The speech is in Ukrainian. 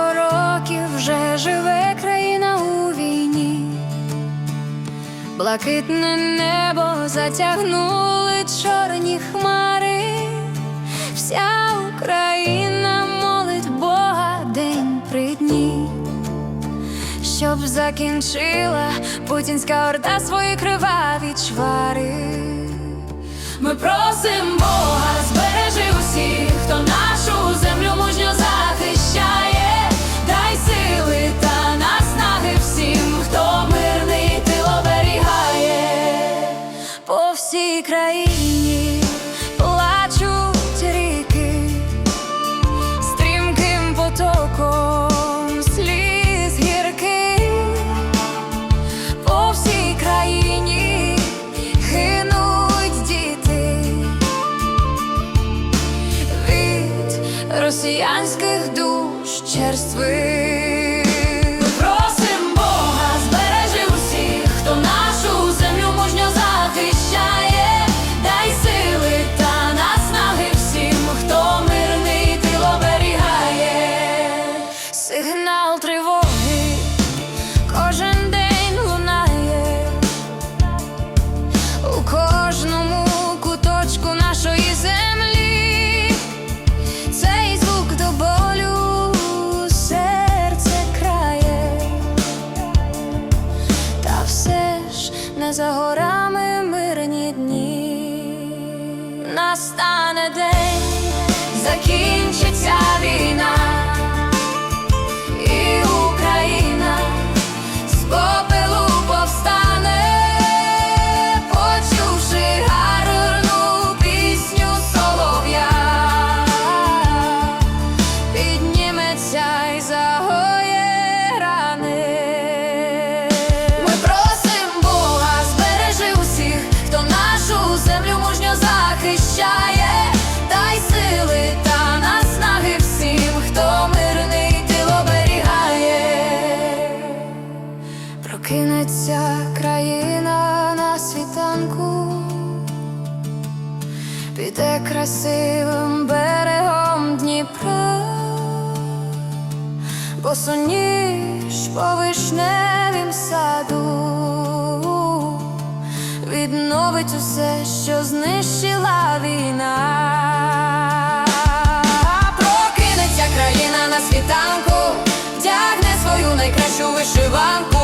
багато років вже живе країна у війні, блакитне небо затягнули чорні хмари, вся Україна молить Бога день при дні, щоб закінчила путінська орда свої криваві чвари. Ми просимо. Бога всій країні плачуть ріки стрімким потоком сліз гірких по всій країні гинуть діти від росіянських душ черствих. Настане день, закінчиться війна, захищає, дай сили та наснаги всім, хто мирний тил оберігає. Прокинеться країна на світанку, піде красивим берегом Дніпра, босоніж по вишневім відновить усе, що знищила війна. Прокинеться країна на світанку, вдягне свою найкращу вишиванку.